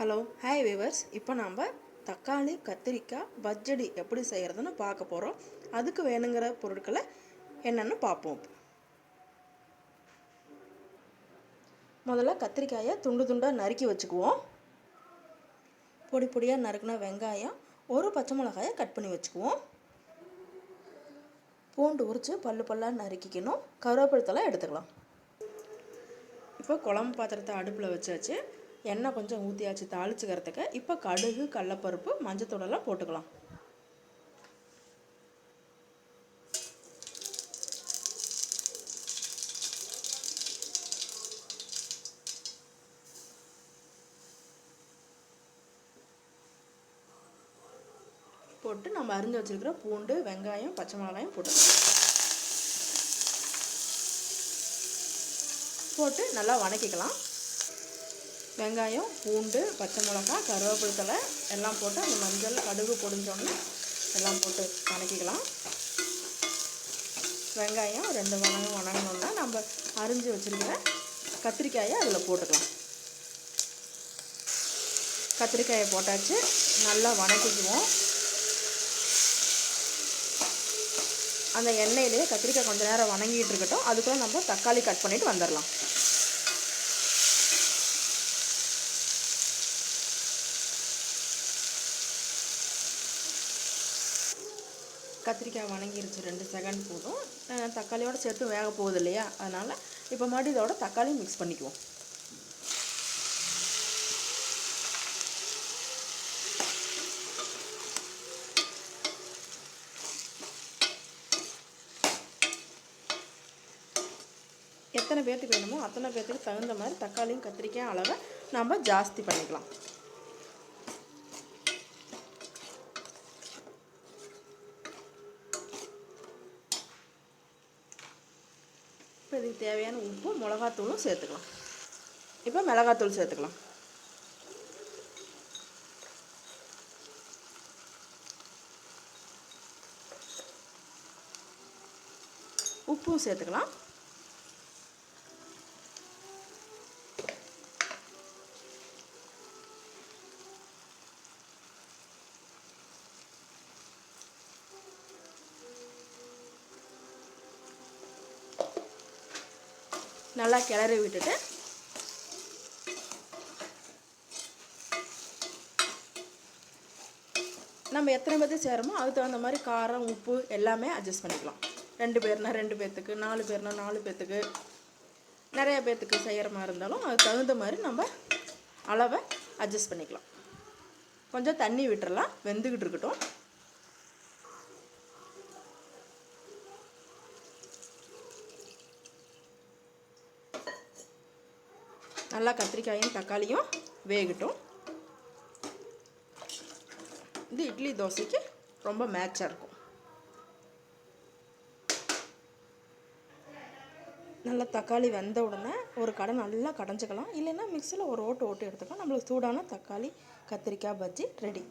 Hello hi viewers இப்போ நாம் தக்காளி கத்திரிக்காய் பஜ்ஜடி எப்படி செய்கிறதுன்னு பார்க்க போகிறோம் அதுக்கு வேணுங்கிற பொருட்களை என்னென்னு பார்ப்போம். முதல்ல கத்திரிக்காயை துண்டு துண்டாக நறுக்கி வச்சுக்குவோம். பொடி பொடியாக நறுக்கின வெங்காயம் ஒரு பச்சை மிளகாயை கட் பண்ணி வச்சுக்குவோம். பூண்டு உரித்து பல்லு பல்லாக நறுக்கிக்கணும். கருவேப்பிலத்தெல்லாம் எடுத்துக்கலாம். இப்போ குழம்பு பாத்திரத்தை அடுப்பில் வச்சாச்சு. எண்ணெய் கொஞ்சம் ஊற்றியாச்சு தாளிச்சுக்கிறதுக்கு. இப்போ கடுகு கடலப்பருப்பு மஞ்சத்தூளெல்லாம் போட்டுக்கலாம். போட்டு நம்ம அரிஞ்சு வச்சுருக்கிற பூண்டு வெங்காயம் பச்சை மிளகாயும் போட்டுக்கலாம். போட்டு நல்லா வணக்கிக்கலாம். வெங்காயம் பூண்டு பச்சை மிளகா கருவேப்பிலை தலை எல்லாம் போட்டு அந்த மஞ்சள் கடுகு பொடிஞ்சோடனே எல்லாம் போட்டு வணக்கிக்கலாம். வெங்காயம் ரெண்டு வணங்கம் வணங்கினோன்னா நம்ம அரிஞ்சு வச்சுருக்கிற கத்திரிக்காயை அதில் போட்டுக்கலாம். கத்திரிக்காயை போட்டாச்சு நல்லா வணக்கிக்குவோம். அந்த எண்ணெயிலே கத்திரிக்காய் கொஞ்சம் நேரம் வணங்கிட்டு இருக்கட்டும். அதுக்குள்ளே நம்ம தக்காளி கட் பண்ணிவிட்டு வந்துடலாம். கத்திரிக்காய் வணங்கிருச்சு ரெண்டு செகண்ட் போதும். தக்காளியோடு சேர்த்து வேக போகுது இல்லையா? அதனால் இப்போ மறுபடியும் இதோட தக்காளி மிக்ஸ் பண்ணிக்குவோம். எத்தனை பேர்த்துக்கு வேணுமோ அத்தனை பேர்த்துக்கு தகுந்த மாதிரி தக்காளியும் கத்திரிக்காய் அளவை நம்ம ஜாஸ்தி பண்ணிக்கலாம். இப்போ இதுக்கு தேவையான உப்பு மிளகாத்தூளும் சேர்த்துக்கலாம். இப்போ மிளகாத்தூள் சேர்த்துக்கலாம். உப்பும் சேர்த்துக்கலாம். நல்லா கிளறி விட்டுட்டு நம்ம எத்தனை பேர்த்து சேரமோ அதுக்கு தகுந்த மாதிரி காரம் உப்பு எல்லாமே அட்ஜஸ்ட் பண்ணிக்கலாம். ரெண்டு பேர்னா ரெண்டு பேர்த்துக்கு நாலு பேர்னா நாலு பேர்த்துக்கு நிறைய பேர்த்துக்கு செய்கிற மாதிரி இருந்தாலும் அதுக்கு தகுந்த மாதிரி நம்ம அளவை அட்ஜஸ்ட் பண்ணிக்கலாம். கொஞ்சம் தண்ணி விட்டுறலாம் வெந்துக்கிட்டு இருக்கட்டும். நல்லா கத்திரிக்காயும் தக்காளியும் வேகட்டும். இது இட்லி தோசைக்கு ரொம்ப மேட்சாக இருக்கும். நல்லா தக்காளி வெந்த உடனே ஒரு கடை நல்லா கடைஞ்சிக்கலாம். இல்லைன்னா மிக்சியில் ஒரு ஓட்டு ஓட்டு எடுத்துக்கலாம். நம்மளுக்கு சூடான தக்காளி கத்திரிக்காய் பஜ்ஜி ரெடி